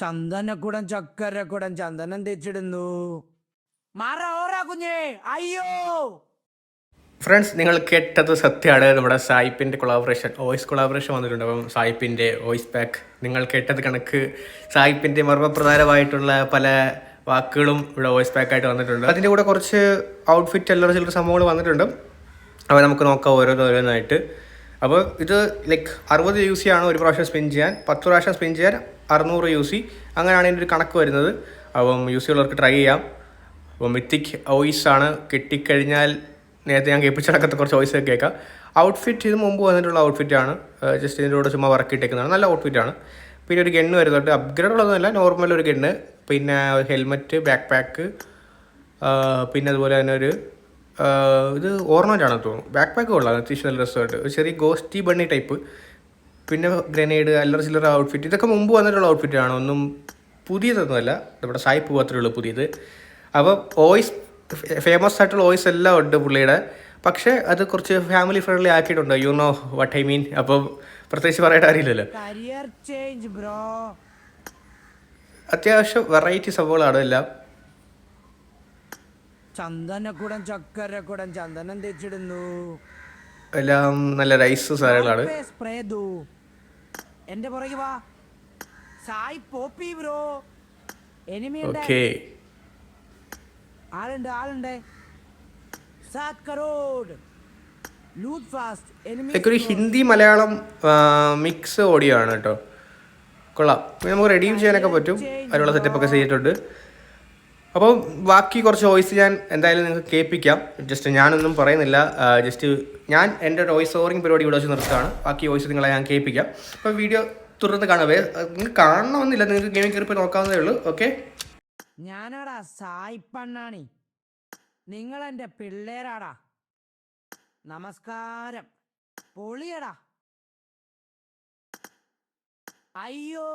ചന്ദനക്കുടം ചക്കരക്കുടം ചന്ദനം തേച്ചിടുന്നു. മാറ കുഞ്ഞേ. അയ്യോ. ഫ്രണ്ട്സ് നിങ്ങൾ കേട്ടത് സത്യമാണ്. നമ്മുടെ സായിപ്പിന്റെ കൊളാബറേഷൻ വോയിസ് കൊളാബറേഷൻ വന്നിട്ടുണ്ട്. അപ്പം സായിപ്പിന്റെ വോയിസ് പാക്ക് നിങ്ങൾ കേട്ടത് കണക്ക് സായിപ്പിന്റെ മർമ്മപ്രധാനമായിട്ടുള്ള പല വാക്കുകളും ഇവിടെ വോയിസ് പാക്കായിട്ട് വന്നിട്ടുണ്ട്. അതിന്റെ കൂടെ കുറച്ച് ഔട്ട്ഫിറ്റ് അല്ലറ ചില്ലറ സംഭവങ്ങൾ വന്നിട്ടുണ്ട്. അപ്പോൾ നമുക്ക് നോക്കാം ഓരോന്നോരോന്നായിട്ട്. അപ്പോൾ ഇത് ലൈക്ക് അറുപത് യു സി ആണ് ഒരു പ്രാവശ്യം സ്പിൻ ചെയ്യാൻ പത്ത് പ്രാവശ്യം സ്പിൻ ചെയ്യാൻ അറുന്നൂറ് യു സി. അങ്ങനെയാണ് എന്റെ ഒരു കണക്ക് വരുന്നത്. അപ്പം യു സി ഉള്ളവർക്ക് ട്രൈ ചെയ്യാം. അപ്പോൾ മിത്തിക് വോയിസ് ആണ് കിട്ടിക്കഴിഞ്ഞാൽ നേരത്തെ ഞാൻ കേൾപ്പിച്ചടക്കത്തെ കുറച്ച് ഒക്കെ കേൾക്കാം. ഔട്ട്ഫിറ്റ് ഇത് മുമ്പ് വന്നിട്ടുള്ള ഔട്ട്ഫിറ്റാണ് ജസ്റ്റ് ഇതിന്റെ കൂടെ ചുമ്മാ വർക്ക് ഇട്ടേക്കുന്നതാണ്. നല്ല ഔട്ട്ഫിറ്റാണ് പിന്നെ ഒരു ഗണ്ണ് വരുന്നുണ്ട്. അപ്ഗ്രേഡ് ഉള്ളതൊന്നുമല്ല നോർമൽ ഒരു ഗണ്ണ് പിന്നെ ഹെൽമെറ്റ് ബാക്ക് പാക്ക് പിന്നെ അതുപോലെ തന്നെ ഒരു ഇത് ഓർണമെന്റ് ആണെന്ന് തോന്നുന്നു. ബാക്ക് പാക്ക് കൊള്ളാം. അത്യാവശ്യം നല്ല രസമായിട്ട്. ഒരു ചെറിയ ഗോസ്റ്റി ബണ്ണി ടൈപ്പ് പിന്നെ ഗ്രനേഡ് അല്ലറ ചില്ലറ ഔട്ട്ഫിറ്റ് ഇതൊക്കെ മുമ്പ് വന്നിട്ടുള്ള ഔട്ട്ഫിറ്റാണ് ഒന്നും പുതിയതൊന്നുമല്ല. നമ്മുടെ സായി മാത്രമേ പുതിയത്. അപ്പോൾ വോയിസ് ഫേമസ് ആയിട്ടുള്ള വോയിസ് എല്ലാം ഉണ്ട് പുള്ളിയുടെ. പക്ഷേ അത് കുറച്ച് ഫാമിലി ഫ്രണ്ട്ലി ആക്കിയിട്ടുണ്ട്. You know what I mean അപ്പോൾ പ്രത്യേകിച്ച് പറയേണ്ട ബ്രോ അത്യാവശ്യം വെറൈറ്റി സംഭവങ്ങളാണ് എല്ലാം. ചന്ദനക്കുടം ചക്കരക്കുടം ചന്ദനം തേച്ചിടുന്നു. എല്ലാം നല്ല റൈസ് സാധനങ്ങളാണ്. എന്റെ പുറകെ വാ. Sai Poppy bro. Enemy okay. ആളുണ്ട് ആളുണ്ട്. സാത് കരോഡ്. Loot fast. എനിമി ഇതൊക്കെ ഒരു ഹിന്ദി മലയാളം മിക്സ് ഓഡിയോ ആണ് കേട്ടോ. കൊള്ളാം. നമുക്ക് റെഡീം ചെയ്യാനൊക്കെ പറ്റും. അതിനുള്ള സെറ്റപ്പ് ഒക്കെ ചെയ്തിട്ടുണ്ട്. അപ്പോൾ ബാക്കി കുറച്ച് വോയിസ് ഞാൻ എന്തായാലും നിങ്ങൾക്ക് കേൾപ്പിക്കാം. ജസ്റ്റ് ഞാനൊന്നും പറയുന്നില്ല. ജസ്റ്റ് ഞാൻ എന്റെ വോയിസ് ഓവറിങ് പരിപാടി ഇവിടെ വെച്ച് നിർത്തുകയാണ്. ബാക്കി വോയിസ് നിങ്ങളെ ഞാൻ കേൾപ്പിക്കാം. അപ്പോൾ വീഡിയോ തുടർന്ന് കാണവേ നിങ്ങൾക്ക് കാണണമെന്നില്ല. നിങ്ങൾക്ക് ഗെയിമിൽ കയറി പോയി നോക്കാവുന്നതേ ഉള്ളൂ. ഓക്കെ ഞാനാടാ സായി പണ്ണാണി. നിങ്ങൾ എന്റെ പിള്ളേരാടാ. നമസ്കാരം. പൊളിയടാ. അയ്യോ.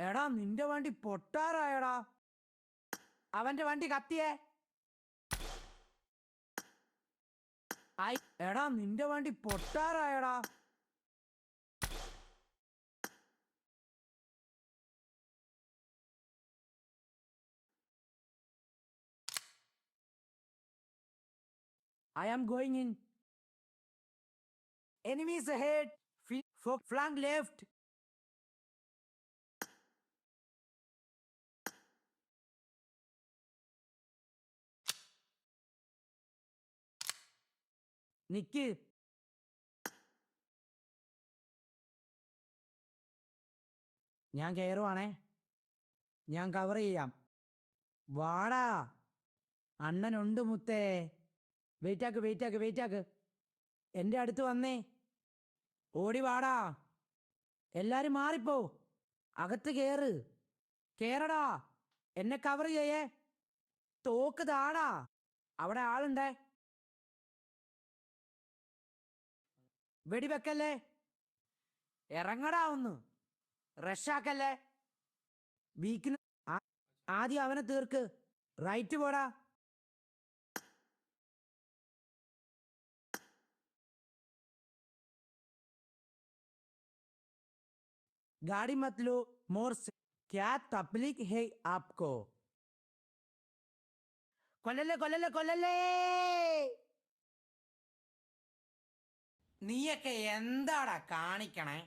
എടാ നിന്റെ വണ്ടി പൊട്ടാറായടാ. അവന്റെ വണ്ടി കത്തിയേ. എടാ നിന്റെ വണ്ടി പൊട്ടാറായടാ. I am going in enemies head F- left. നിക്ക്. ഞാൻ കയറുവാണേ ഞാൻ കവർ ചെയ്യാം. വാടാ. അണ്ണനുണ്ട് മുത്തേ. വെയിറ്റാക്ക് വെയിറ്റാക്ക് വെയിറ്റാക്ക് എന്റെ അടുത്ത് വന്നേ. ഓടി വാടാ. എല്ലാരും മാറിപ്പോ. അകത്ത് കേറ്. കേറടാ. എന്നെ കവർ ചെയ്യേ. തോക്ക് താടാ. അവിടെ ആളുണ്ടേ. വെടിവെക്കല്ലേ ഇറങ്ങടാ ഒന്ന് റഷാക്കല്ലേ വീക്കിന് ആദ്യം അവനെ തീർക്ക് റൈറ്റ് പോടാ गाड़ी मत लो मोर से क्या तकलीफ है आपको കൊല്ലല്ലേ കൊല്ലല്ലേ കൊല്ലല്ലേ നീയൊക്കെ എന്താടാ കാണിക്കണേ?